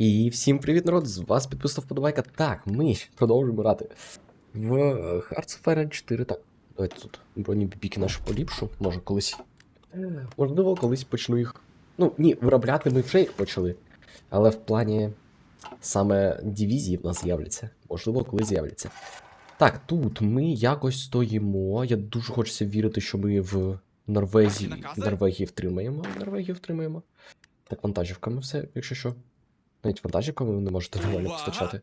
І всім привіт, народ! З вас підписав вподобайка. Так, ми продовжуємо грати в е, Hearts of Iron 4. Так, давайте тут броні бібіки нашу поліпшу. Може колись. Можливо, колись почну їх. Ну, ні, виробляти ми вже їх почали. Але в плані саме дивізії в нас з'являться. Можливо, коли з'являться. Так, тут ми якось стоїмо. Я дуже хочеться вірити, що ми в Норвезії? Норвегії втримаємо. Норвегію втримаємо. Так, вантажівками все, якщо що. Навіть вантажівками ви не можете нормально постачати.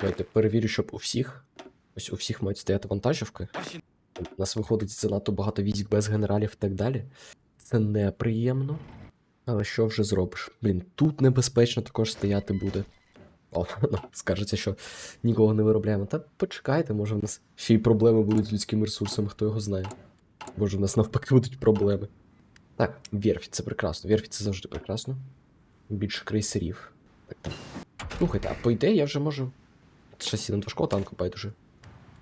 Давайте перевірю, щоб у всіх. Ось у всіх мають стояти вантажівки. У нас виходить занадто багато військ без генералів і так далі. Це неприємно. Але що вже зробиш? Блін, тут небезпечно також стояти буде. О, ну, скажеться, що нікого не виробляємо. Та почекайте, може в нас ще й проблеми будуть з людськими ресурсами, хто його знає. Може, в нас навпаки будуть проблеми. Так, верфі, це прекрасно. Верфі це завжди прекрасно. Більше крейсерів. Слухайте, а по ідеї я вже можу. Шасі на важкого танку байдуже.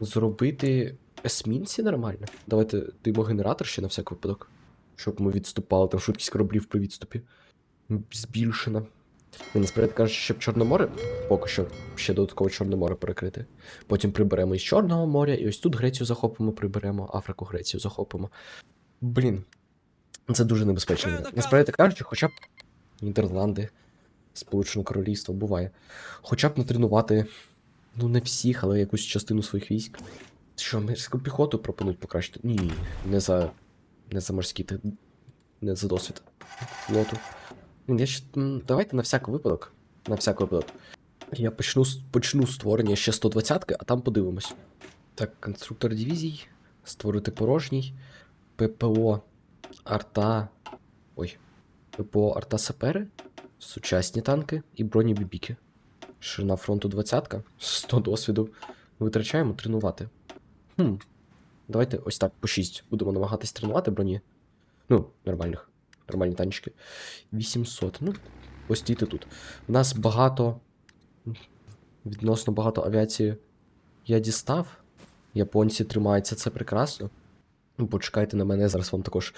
Зробити есмінці нормально. Давайте димогенератор ще на всяк випадок. Щоб ми відступали, там швидкість кораблів при відступі. Збільшена. І насправді кажуть, щоб Чорне море, поки що ще додатково Чорне море перекрити. Потім приберемо із Чорного моря, і ось тут Грецію захопимо, приберемо, Африку Грецію захопимо. Блін. Це дуже небезпечно. Насправді кажучи, хоча б Нідерланди, Сполучене Королівство буває. Хоча б натренувати, ну не всіх, але якусь частину своїх військ. Що, морську піхоту пропонують покращити? Ні, не за. Не за морські, не за досвід флоту. Я ще, давайте на всяк випадок. На всяк випадок. Я почну, почну створення ще 120-ки, а там подивимось. Так, конструктор дивізій. Створити порожній. ППО арта. Ой. ППО арта сапери. Сучасні танки і броні бібіки. Ширина фронту 20-ка. 100 досвіду. Витрачаємо тренувати. Хм. Давайте ось так по 6 будемо намагатись тренувати броні. Ну, нормальних. Нормальні танчики. 800. Ну, постійте тут. У нас багато. Відносно багато авіації я дістав. Японці тримаються, це прекрасно. Ну, почекайте на мене, зараз вам також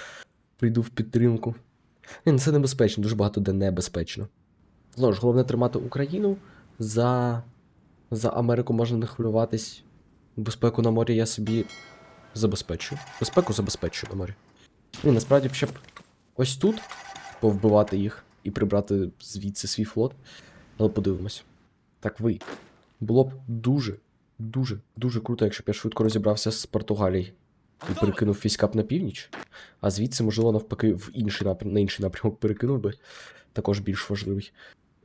прийду в підтримку. Ні, ну це небезпечно, дуже багато де небезпечно. Знову ж, головне тримати Україну. За. За Америку можна не хвилюватись. Безпеку на морі я собі забезпечую. Безпеку забезпечую на морі. Ні, насправді б ще б ось тут повбивати їх і прибрати звідси свій флот. Але подивимось. Так ви. Було б дуже, дуже, дуже круто, якщо б я швидко розібрався з Португалії і перекинув війська б на північ, а звідси, можливо, навпаки, в інший напрям, на інший напрямок перекинув би. Також більш важливий.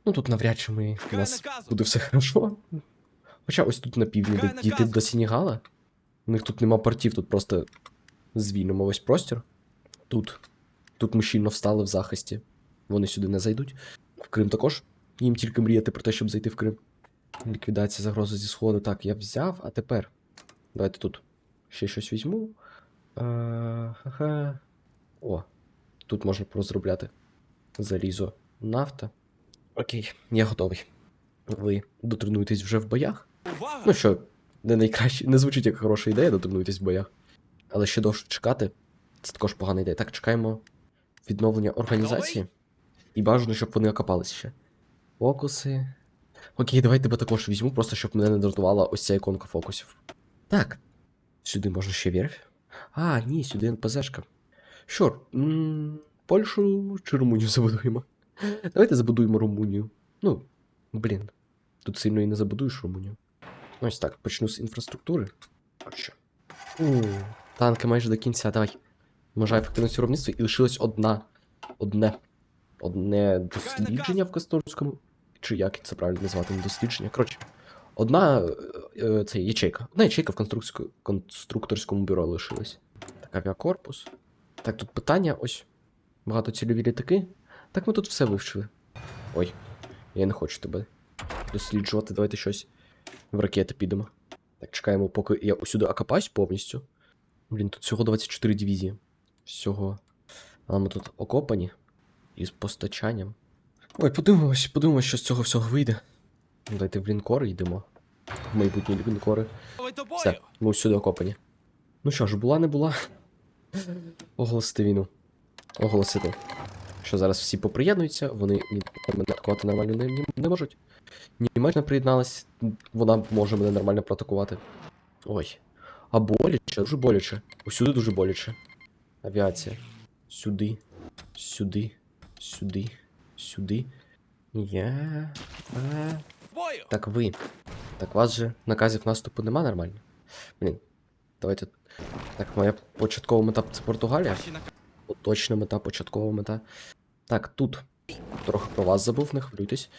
Ну тут навряд чи ми, у нас буде все хорошо. Хоча ось тут на півдні дійти до Сенегала. У них тут нема портів, тут просто звільнимо весь простір. Тут. Тут ми щільно встали в захисті. Вони сюди не зайдуть. В Крим також. Їм тільки мріяти про те, щоб зайти в Крим. Ліквідація загрози зі сходу. Так, я взяв, а тепер. Давайте тут ще щось візьму. Е, ха-ха. О, тут можна порозробляти залізо, нафта. Окей, я готовий. Ви дотренуєтесь вже в боях? Увага! Ну що, не найкраще, не звучить як хороша ідея, дотренуйтесь в боях. Але ще довше чекати, це також погана ідея. Так, чекаємо відновлення організації. І бажано, щоб вони окопались ще. Фокуси. Окей, давайте тебе також візьму, просто щоб мене не дратувала ось ця іконка фокусів. Так. Сюди можна ще верфь. А, ні, сюди НПЗшка. Що, Польщу чи Румунію забудуємо? Давайте забудуємо Румунію. Ну, блін. Тут сильно і не забудуєш Румунію. Ну, Ось так, почну з інфраструктури. Що? У, танки майже до кінця, давай. Вважаю ефективність виробництва і лишилось одна. Одне. Одне дослідження в Касторському. Чи як це правильно назвати, не дослідження. Коротше, одна е, е, це ячейка. Одна ячейка в конструкторську- конструкторському бюро лишилась. Так, авіакорпус. Так, тут питання ось. Багатоцільові літаки. Так ми тут все вивчили. Ой, я не хочу тебе досліджувати. Давайте щось в ракети підемо. Так, чекаємо, поки я усюди окопаюсь повністю. Блін, тут всього 24 дивізії. Всього. Але ми тут окопані. Із постачанням. Ой, подивимось, подивимось, що з цього всього вийде. Ну, Давайте в лінкори йдемо. В майбутні лінкори. Все, ми всюди окопані. Ну що ж, була не була. Оголосити війну. Оголосити. що зараз всі поприєднуються, вони ні мене атакувати нормально не, не, не можуть. Німеччина приєдналась, вона може мене нормально проатакувати. Ой. А боляче, дуже боляче. Усюди дуже боляче. Авіація. Сюди. Сюди. Сюди. Сюди. Я. А... Так ви. Так вас же наказів наступу нема нормально? Блін. Давайте. Так, моя початкова мета це Португалія. Точна мета, початкова мета. Так, тут. Трохи про вас забув, не хвилюйтесь.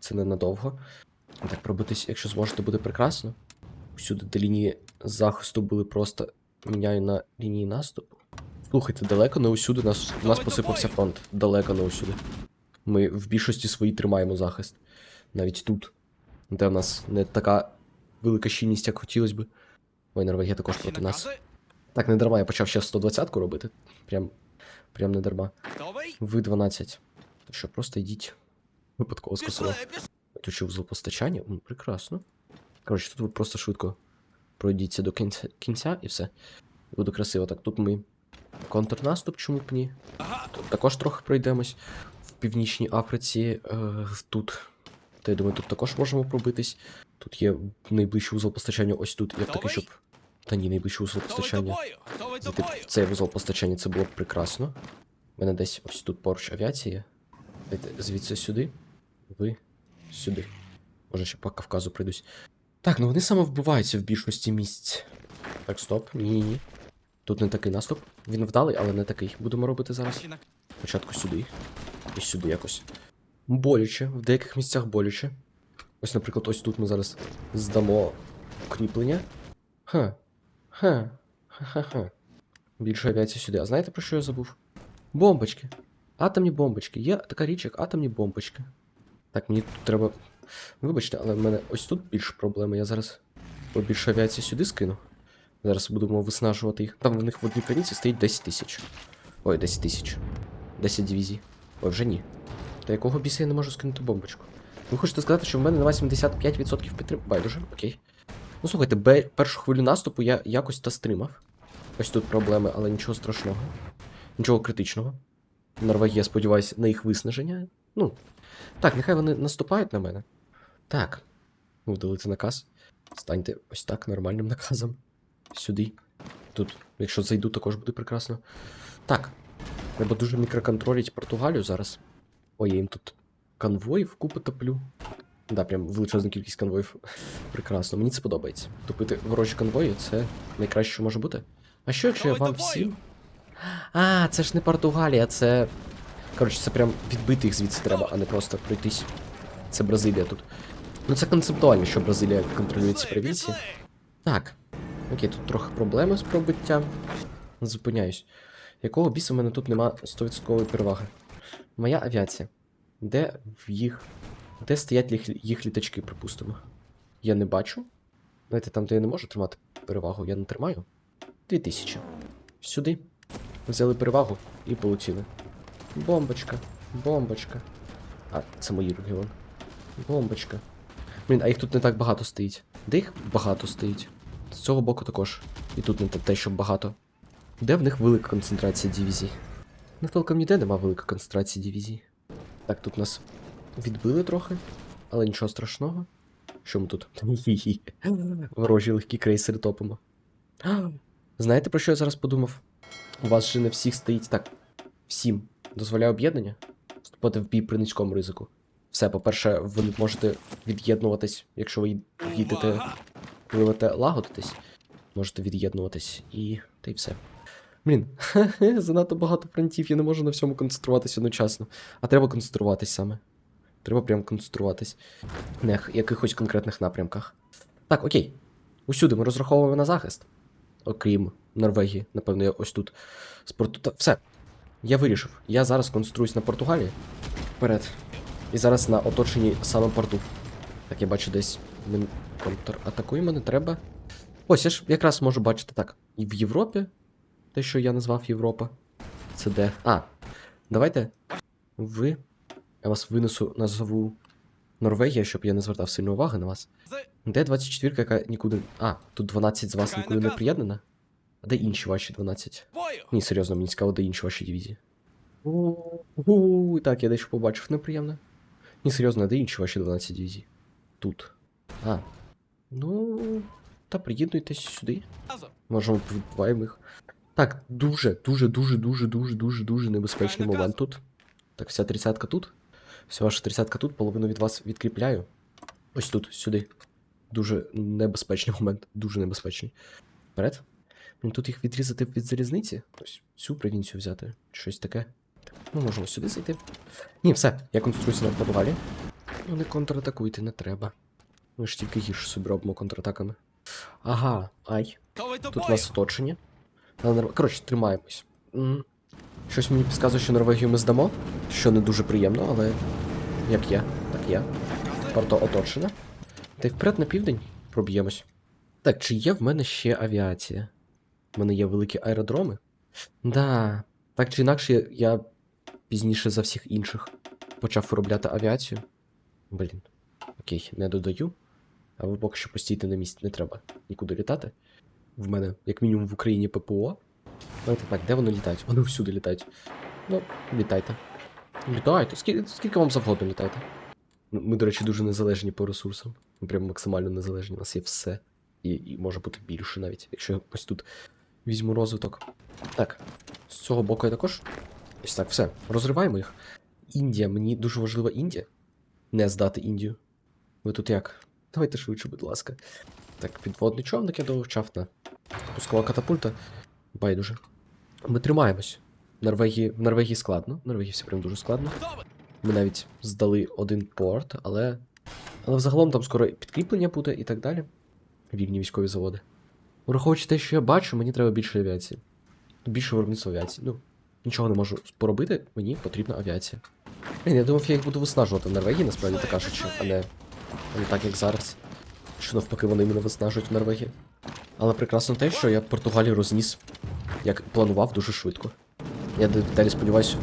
Це ненадовго. Так, пробитись, якщо зможете, буде прекрасно. Всюди, де лінії захисту були просто міняю на лінії наступу. Слухайте, далеко не усюди нас, у нас посипався фронт. Далеко не усюди. Ми в більшості своїй тримаємо захист. Навіть тут, де в нас не така велика щільність, як хотілося би. Ой, Норвегія також проти нас. Так, не дарма, я почав ще 120-ку робити. Прям, прям не дарма. Ви 12. То що, просто йдіть. Випадково скасував. Тут ще. М, прекрасно. Коротше, тут ви просто швидко пройдіться до кінця, кінця і все. Буде красиво. Так, тут ми контрнаступ, чому б ні. Тут також трохи пройдемось. В Північній Африці. Е, тут. Та я думаю, тут також можемо пробитись. Тут є найближчий вузол постачання ось тут, як такий, Готовий? щоб. Та ні, найближчий до постачання. Зайти в цей вузол постачання це було б прекрасно. У мене десь ось тут поруч авіація. є. Давайте звідси сюди. Ви сюди. Може ще по Кавказу прийдусь. Так, ну вони саме вбиваються в більшості місць. Так, стоп, ні-ні-ні. Тут не такий наступ. Він вдалий, але не такий. Будемо робити зараз. Спочатку сюди. І сюди якось. Боляче, в деяких місцях боляче. Ось, наприклад, ось тут ми зараз здамо укріплення. Ха. Ха. Ха-ха-ха. Більше авіації сюди. А знаєте про що я забув? Бомбочки. Атомні бомбочки. Є така річ, як атомні бомбочки. Так, мені тут треба. Вибачте, але в мене ось тут більше проблеми. Я зараз побільше авіації сюди скину. Зараз будемо виснажувати їх. Там в них в одній криниці стоїть 10 тисяч. Ой, 10 тисяч. 10 дивізій. Ой, вже ні. Та якого біса я не можу скинути бомбочку? Ви хочете сказати, що в мене на 85% підтримки? Байдуже, окей. Ну слухайте, бе... першу хвилю наступу я якось та стримав. Ось тут проблеми, але нічого страшного. Нічого критичного. Норвегія, сподіваюся, на їх виснаження. Ну. Так, нехай вони наступають на мене. Так. Видалити наказ. Станьте ось так нормальним наказом. Сюди. Тут, якщо зайду, також буде прекрасно. Так. Треба дуже мікроконтролити Португалію зараз. Ой, я їм тут конвоїв купу топлю. Да, прям величезна кількість конвоїв. Прекрасно, мені це подобається. Тупити ворожі конвої це найкраще, що може бути. А що, якщо я вам всім. А, це ж не Португалія, це. Коротше, це прям відбити їх звідси треба, а не просто пройтись. Це Бразилія тут. Ну це концептуально, що Бразилія контролює ці провінції. Так. Окей, тут трохи проблеми з пробиттям. Зупиняюсь. Якого біса в мене тут нема 100% переваги? Моя авіація. Де в їх. Де стоять їх, їх літачки, припустимо? Я не бачу. Знаєте, там, де я не можу тримати перевагу, я не тримаю. 2000. Сюди. Взяли перевагу і полетіли. Бомбочка, бомбочка. А, це мої регіон. Бомбочка. Блін, а їх тут не так багато стоїть. Де їх багато стоїть? З цього боку також. І тут не те- що багато. Де в них велика концентрація дивізій? Ну, толком ніде нема великої концентрації дивізій. Так, тут нас відбили трохи, але нічого страшного. Що ми тут? Ворожі легкі крейсери топимо. Знаєте, про що я зараз подумав? У вас же не всіх стоїть так. Всім дозволяє об'єднання вступати в бій при низькому ризику. Все, по-перше, ви не можете від'єднуватись, якщо ви їдете Увага! лагодитись, можете від'єднуватись і та й все. Блін, занадто багато фронтів, я не можу на всьому концентруватись одночасно. А треба концентруватись саме. Треба прям концентруватись на якихось конкретних напрямках. Так, окей. Усюди ми розраховуємо на захист. Окрім Норвегії, напевно, я ось тут. З Порту... Все. Я вирішив. Я зараз концентруюсь на Португалії. Вперед. І зараз на оточенні саме порту. Так, я бачу десь. Він контратакує мене треба. Ось я ж якраз можу бачити так. І в Європі. Те, що я назвав Європа. Це де? А. Давайте. Ви. Я вас винесу, назову Норвегія, щоб я не звертав сильно уваги на вас. Де 24, яка нікуди. А, тут 12 з вас нікуди не приєднана? А де інші ваші 12? Бою! Ні, серйозно, мені цікаво, де інші ваші дивізії. У, Так, я дещо побачив неприємне. Ні, серйозно, а де інші ваші 12 дивізій? Тут. А. Ну. Та приєднуйтесь сюди. Можемо відбуваємо їх. Так, дуже, дуже, дуже, дуже, дуже, дуже, дуже небезпечний момент тут. Так, вся тридцятка тут. Вся ваша тридцятка тут, половину від вас відкріпляю. Ось тут, сюди. Дуже небезпечний момент. Дуже небезпечний. Вперед. Тут їх відрізати від залізниці. Ось цю провінцію взяти. Щось таке. Так, Ми можемо сюди зайти. Ні, все, я концентруюся на Португалії. Ну не контратакуйте, не треба. Ми ж тільки гірше собі робимо контратаками. Ага, ай. Тут у нас оточення. Але Норве- Коротше, тримаємось. Щось мені підказує, що Норвегію ми здамо, що не дуже приємно, але як я, так я. Порто оточена. Та й вперед на південь проб'ємось. Так, чи є в мене ще авіація? В мене є великі аеродроми. Да. Так чи інакше, я пізніше за всіх інших почав виробляти авіацію. Блін. Окей, не додаю. А ви поки що постійте на місці, не треба нікуди літати. В мене, як мінімум, в Україні ППО. Давайте так, де вони літають? Вони всюди літають. Ну, літайте. Літайте, скільки, скільки вам завгодно літайте. Ну, Ми, до речі, дуже незалежні по ресурсам. Ми прям максимально незалежні. У нас є все. І, і може бути більше навіть, якщо я ось тут візьму розвиток. Так, з цього боку я також. Ось так, все. Розриваємо їх. Індія, мені дуже важлива Індія. Не здати Індію. Ви тут як? Давайте швидше, будь ласка. Так, підводний човник я довчав на пускова катапульта. Байдуже. Ми тримаємось. В Норвегії, в Норвегії складно. В Норвегії все прям дуже складно. Ми навіть здали один порт, але. Але взагалом там скоро підкріплення буде і так далі. Вільні військові заводи. Враховуючи те, що я бачу, мені треба більше авіації. Більше виробництва авіації. Ну, нічого не можу поробити, мені потрібна авіація. Блін, я думав, я їх буду виснажувати в Норвегії, насправді так кажучи, а не, а не так, як зараз. Що навпаки вони мене виснажують в Норвегії. Але прекрасно те, що я Португалію розніс, як планував, дуже швидко. Я далі сподіваюся,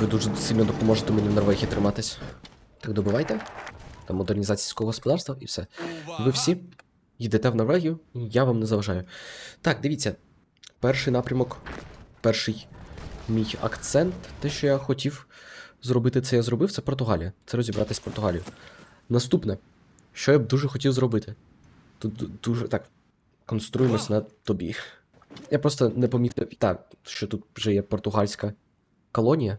ви дуже сильно допоможете мені в Норвегії триматись. Так добивайте. Там модернізація сільського господарства і все. Ви всі йдете в Норвегію, я вам не заважаю. Так, дивіться. Перший напрямок, перший мій акцент, те, що я хотів зробити, це я зробив, це Португалія. Це розібратися з Португалією. Наступне, що я б дуже хотів зробити. Тут дуже. Так, конструємось на тобі. Я просто не помітив, так, що тут вже є португальська колонія,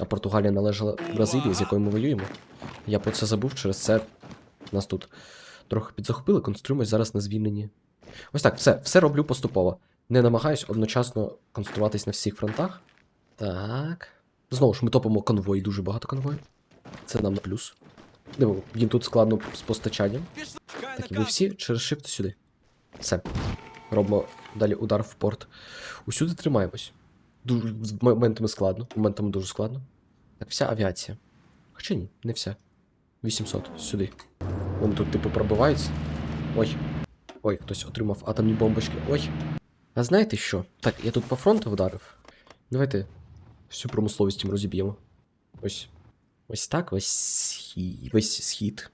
а Португалія належала Бразилії, з якою ми воюємо. Я про це забув, через це нас тут трохи підзахопили, конструємось зараз на звільненні. Ось так, все, все роблю поступово. Не намагаюсь одночасно конструюватись на всіх фронтах. Так. Знову ж, ми топимо конвої, дуже багато конвоїв. Це нам на плюс. Диво, їм тут складно з постачанням. Так, і ви всі через shift сюди. Все. Робимо далі удар в порт. Усюди тримаємось. Дуже моментами складно. Моментами дуже складно. Так, вся авіація. Хоча ні, не вся. 800 сюди. Вони тут, типу, пробиваються. Ой. Ой, хтось отримав атомні бомбочки. Ой. А знаєте що? Так, я тут по фронту вдарив. Давайте всю промисловість їм розіб'ємо. Ось. Ось так, весь схід. Весь схід.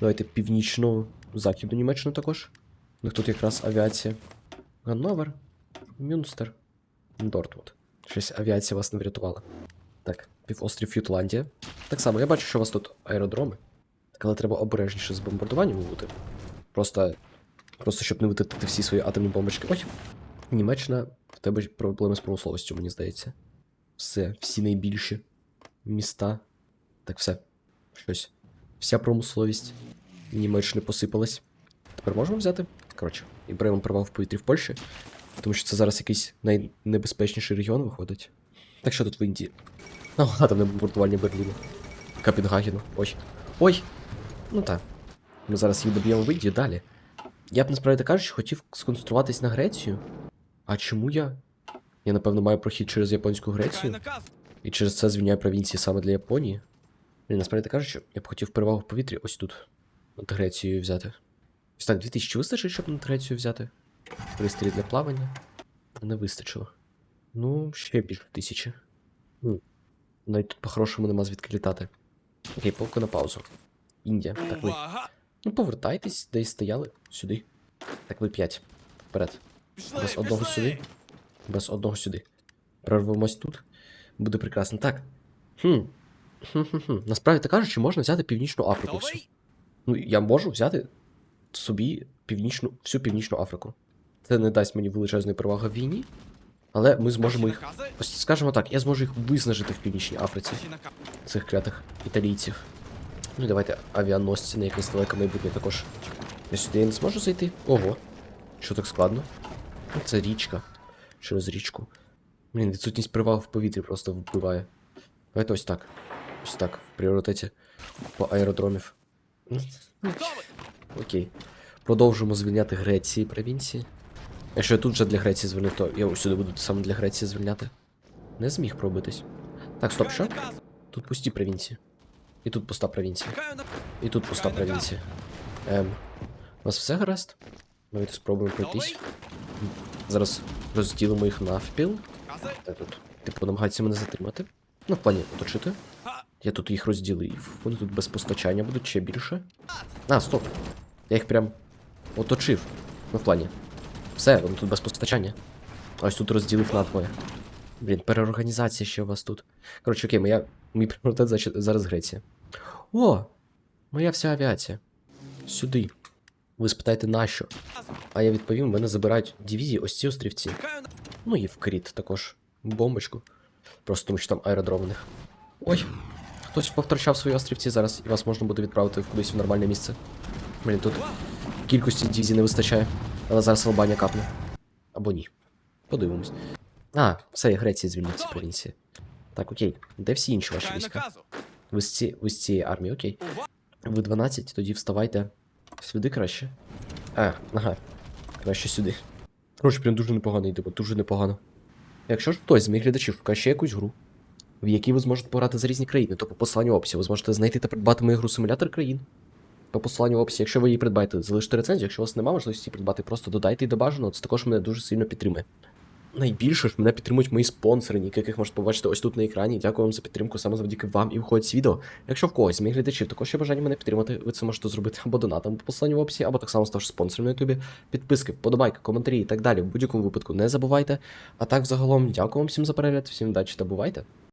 Давайте північну, західну Німеччину також. У них тут якраз авіація. Ганновер, Мюнстер, Дортмунд. Щось авіація вас не врятувала. Так, півострів Ютландія. Так само, я бачу, що у вас тут аеродроми. Так, але треба обережніше з бомбардуванням бути. Просто. Просто щоб не витратити всі свої атомні бомбочки. Ой. Німеччина, в тебе проблеми з промисловістю, мені здається. Все, всі найбільші міста. Так, все. Щось. Вся промисловість Німеччини посипалась. Тепер можемо взяти? Коротше, і беремо права в повітрі в Польщі, тому що це зараз якийсь найнебезпечніший регіон виходить. Так що тут в Індії? Ну, атомне бомбардування Берліну. Копенгагену. Ой. Ой! Ну так. Ми зараз їх доб'ємо в Індію далі. Я б насправді кажучи, хотів сконцентруватись на Грецію. А чому я? Я, напевно, маю прохід через японську Грецію. І через це звільняю провінції саме для Японії. І насправді кажучи, я б хотів перевагу в повітрі ось тут. Над Грецією взяти. Ось так, 2000 вистачить, щоб над Грецію взяти. Пристрій для плавання. Не вистачило. Ну, ще більше тисячі. Ну, навіть тут по-хорошому нема звідки літати. Окей, поки на паузу. Індія. Так ви. Ну, повертайтесь, де стояли. Сюди. Так ви 5. Вперед. Без одного сюди. Без одного сюди. Прорвемось тут. Буде прекрасно. Так. Хм. Насправді так кажучи, можна взяти Північну Африку. всю. Ну, я можу взяти собі північну, всю Північну Африку. Це не дасть мені величезної переваги в війні, але ми зможемо їх. Ось скажімо так, я зможу їх виснажити в Північній Африці, цих клятих італійців. Ну і давайте авіаносці на якесь далеке майбутнє також. Я сюди я не зможу зайти. Ого. Що так складно? Це річка. Через річку. Блін, відсутність привагу в повітрі просто вбиває. Давайте ось так. Ось так, в пріоритеті по аеродромів. Ну, Окей. Продовжуємо звільняти Греції провінції. Якщо я тут вже для Греції звільнив, то я усюди буду саме для Греції звільняти. Не зміг пробитись. Так, стоп, що? Тут пусті провінції. І тут пуста провінція. І тут пуста провінція. Ем. У вас все гаразд? Давайте спробуємо пройтись. Зараз розділимо їх навпіл. Та тут. Типу, намагаються мене затримати. Ну, в плані оточити. Я тут їх розділив. Вони тут без постачання будуть ще більше. А, стоп. Я їх прям оточив. Ну, в плані. Все, вони тут без постачання. Ось тут розділив надвоє. Блін, переорганізація ще у вас тут. Коротше, окей, моя, мій пріоритет зараз Греція. О! Моя вся авіація. Сюди. Ви спитаєте, нащо? А я відповім, мене забирають дивізії ось ці острівці. Ну і в Кріт також. Бомбочку. Просто тому що там аеродром у них. Ой, хтось повтрачав свої острівці зараз, і вас можна буде відправити кудись в нормальне місце. Блін, тут кількості дивізій не вистачає. Але зараз Албанія капне. Або ні. Подивимось. А, все, я Греції звільнив ці провінції. Так, окей. Де всі інші ваші війська? Ви з, ці... ви з цієї армії, окей. Ви 12, тоді вставайте сюди краще. А, ага. Краще сюди. Коротше, прям дуже непогано йдемо, дуже непогано. Якщо ж хтось з моїх глядачів шукає ще якусь гру, в якій ви зможете пограти за різні країни, то по посиланню описі ви зможете знайти та придбати мою гру симулятор країн. По посиланню в описі, якщо ви її придбаєте, залиште рецензію, якщо у вас немає можливості придбати, просто додайте її до бажаного, це також мене дуже сильно підтримує. Найбільше ж мене підтримують мої спонсори, яких можете побачити ось тут на екрані. Дякую вам за підтримку, саме завдяки вам і виходить з відео. Якщо в когось з моїх глядачів також є бажання мене підтримати, ви це можете зробити або донатом по посиланню в описі, або так само ставши спонсором на ютубі. Підписки, вподобайки, коментарі і так далі. В будь-якому випадку не забувайте. А так, взагалом, дякую вам всім за перегляд, всім удачі та бувайте.